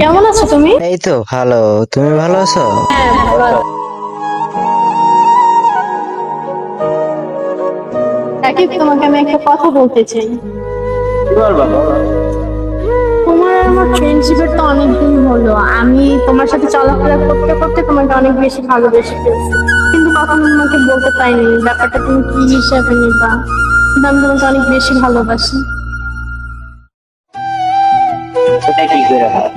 কেমন আছো তুমি? এই তো ভালো। তুমি ভালো আছো? হ্যাঁ ভালো। তোমাকে আমি একটা কথা বলতে চাই। তোমার আর আমার ফ্রেন্ডশিপের তো অনেক দিন হলো। আমি তোমার সাথে চলাফেরা করতে করতে তোমাকে অনেক বেশি ভালোবেসে ফেলছি। কিন্তু কখনো তোমাকে বলতে পারিনি। ব্যাপারটা তুমি কি হিসাবে নিবা? কিন্তু আমি তোমাকে অনেক বেশি ভালোবাসি। সেটা কি করে হয়?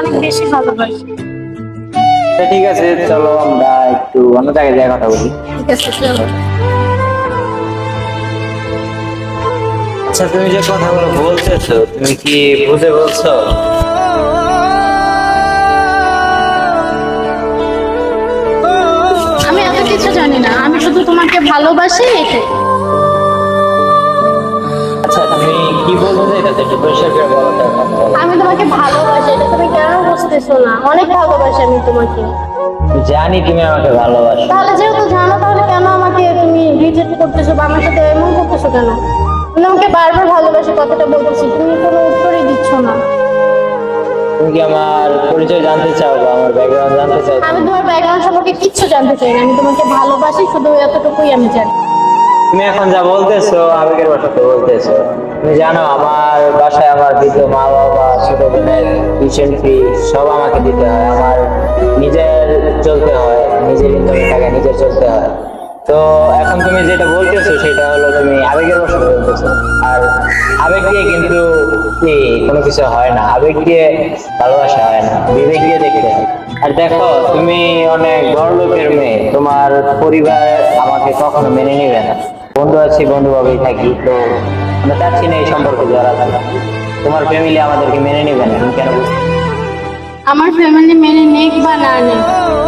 অনেক বেশি ভালোবাসি। আচ্ছা, ঠিক আছে চলো আমরা একটু অন্য জায়গায় যাই কথা বলি। ঠিক আছে চলো। আচ্ছা তুমি যে কথাগুলো বলতেছো তুমি কি বুঝে বলছো? আমি এত কিছু জানি না আমি শুধু তোমাকে ভালোবাসি এটাই। কি বলতে চাইছো একটু পরিষ্কার করে বলো তো এখন বলো। আমি তোমাকে ভালোবাসি এটা তুমি কেন বুঝতেছো না? অনেক ভালোবাসি আমি তোমাকে। জানি তুমি আমাকে ভালোবাসো। তাহলে যেহেতু জানো তাহলে কেন আমাকে তুমি রিজেক্ট করতেছো বা আমার সাথে এমন করতেছো কেন? আমি তোমাকে বারবার ভালোবাসি কথাটা বলতেছি তুমি কোনো উত্তরই দিচ্ছ না। তুমি কি আমার পরিচয় জানতে চাও বা আমার ব্যাকগ্রাউন্ড জানতে চাও? আমি তোমার ব্যাকগ্রাউন্ড সম্পর্কে কিচ্ছু জানতে চাই না আমি তোমাকে ভালোবাসি শুধু এতটুকুই আমি জানি। তুমি এখন যা বলতেছো আবেগের বসাতে বলতেছো। তুমি জানো, আমার বাসায় আমার বৃদ্ধ মা বাবা, ছোট বোনের টিউশন ফি সব আমাকে দিতে হয়। আমার নিজের চলতে হয়, নিজের ইনকামের টাকা নিজের চলতে হয়। তো এখন তুমি যেটা বলতেছো, সেটা হলো তুমি আবেগের বসাতে বলতেছো। আর আবেগ দিয়ে কিন্তু কি কোনো কিছু হয় না। আবেগ দিয়ে ভালোবাসা হয় না বিবেক দিয়ে দেখতে আর দেখো, তুমি অনেক বড় লোকের মেয়ে, তোমার পরিবার আমাকে কখনো মেনে নেবে না। বন্ধু আছি বন্ধু ভাবেই থাকি তো আমরা চাচ্ছি না এই সম্পর্কে জড়াতে তোমার ফ্যামিলি আমাদেরকে মেনে নেবে না কেন আমার ফ্যামিলি মেনে নেক বা না নেক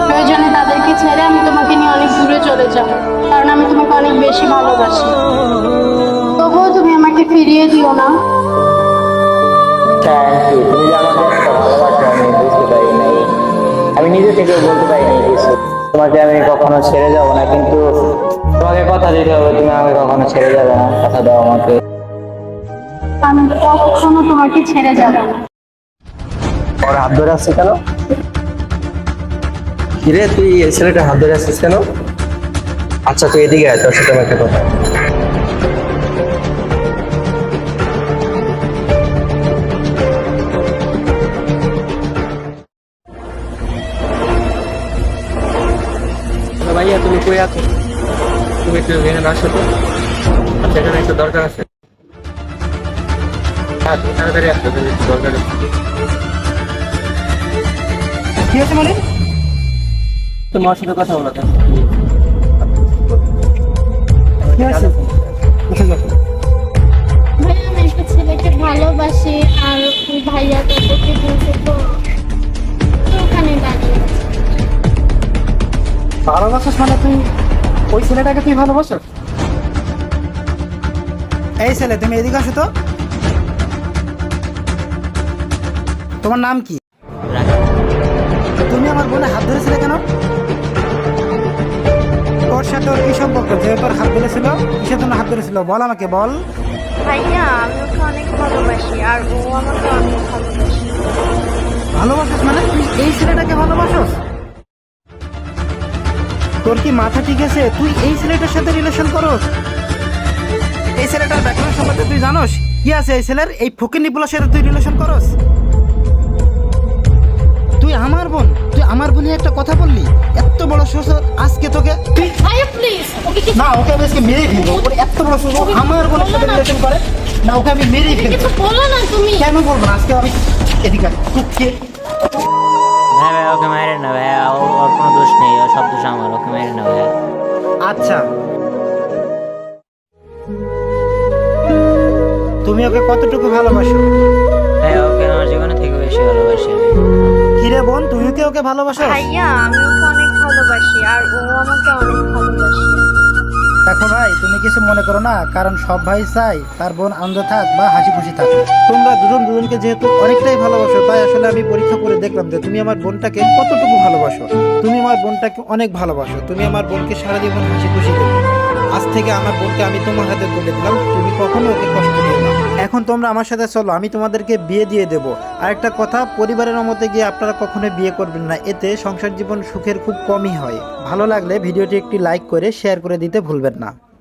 প্রয়োজনে তাদেরকে ছেড়ে আমি তোমাকে নিয়ে অনেক দূরে চলে যাব কারণ আমি তোমাকে অনেক বেশি ভালোবাসি। তবুও তুমি আমাকে ফিরিয়ে দিও না। আমি নিজে থেকে বলতে পারি নাই কিছু। তোমাকে আমি কখনো ছেড়ে যাব না কিন্তু তোমাকে কথা দিতে হবে তুমি আমাকে কখনো ছেড়ে যাবে না কথা দাও আমাকে। আমি কখনো তোমাকে ছেড়ে যাব না। ওর হাত ধরে আসছে কেন? কিরে তুই এই ছেলেটা হাত ধরে আসছিস কেন? আচ্ছা তুই এদিকে আয় তোর সাথে আমার একটা কথা। আছো তুমি একটু এখানে আসো তো। আচ্ছা এখানে একটু দরকার আছে। হ্যাঁ তুমি তাড়াতাড়ি আসো তুমি একটু দরকার আছে। কি হয়েছে মানে? তোমার সাথে কথা বলা কি ভালোবাসি আর ভাইয়া ভালোবাসিস মানে তুই ওই ছেলেটাকে তুই ভালোবাসো এই ছেলে তুমি এদিকে আসো তো। তোমার নাম কি? তুমি আমার বোনে হাত ধরেছিলে কেন? ওর সাথে ওর কি সম্পর্ক? যে তোর হাত ধরেছিল কিসের জন্য হাত ধরেছিল? বল আমাকে বল। ভাইয়া আমি তোর কি মাথা ঠিক আছে? তুই এই ছেলেটার সাথে রিলেশন করস? এই ছেলেটার ব্যাকগ্রাউন্ড সম্বন্ধে তুই জানোস? কি আছে এই ছেলের? এই ফকির নিপুলার সাথে তুই রিলেশন করস? তুই আমার বোন তুই আমার বোনে একটা কথা বললি? এত বড় শ্বশুর আজকে তোকে তুই ভাইয়া প্লিজ ওকে কি না ওকে আমি আজকে মেরেই ফেলব। ওর এত বড় শ্বশুর আমার বোনের সাথে রিলেশন করে। না ওকে আমি মেরেই ফেলব কিছু বলো না তুমি। কেন বলব আজকে আমি এদিকে আয়। কে ওকে মেরে না ভাইয়া ওর কোনো দোষ নেই ও সব দোষ আমার ওকে মেরে না ভাইয়া আচ্ছা। তুমি ওকে কতটুকু ভালোবাসো? ভাইয়া ওকে আমার জীবনে থেকে বেশি ভালোবাসি আমি। কিরে বোন তুমি কি ওকে ভালোবাসো? ভাইয়া আমি ওকে অনেক ভালোবাসি আর ও আমাকে অনেক ভালোবাসে। দেখো ভাই, তুমি কিছু মনে করো না, কারণ সব ভাই চাই তার বোন আনন্দ থাক বা হাসি খুশি থাক। তোমরা দুজন দুজনকে যেহেতু অনেকটাই ভালোবাসো, তাই আসলে আমি পরীক্ষা করে দেখলাম যে তুমি আমার বোনটাকে কতটুকু ভালোবাসো। তুমি আমার বোনটাকে অনেক ভালোবাসো। তুমি আমার বোনকে সারা জীবন হাসি খুশি দেবে আজ থেকে আমার বোনকে আমি তোমার হাতে তুলে দিলাম। তুমি কখনো ওকে কষ্ট দিও না। এখন তোমরা আমার সাথে চলো, আমি তোমাদেরকে বিয়ে দিয়ে দেবো। আর একটা কথা, পরিবারের মতে গিয়ে আপনারা কখনো বিয়ে করবেন না। এতে সংসার জীবন সুখের খুব কমই হয়। ভালো লাগলে ভিডিওটি একটি লাইক করে শেয়ার করে দিতে ভুলবেন না।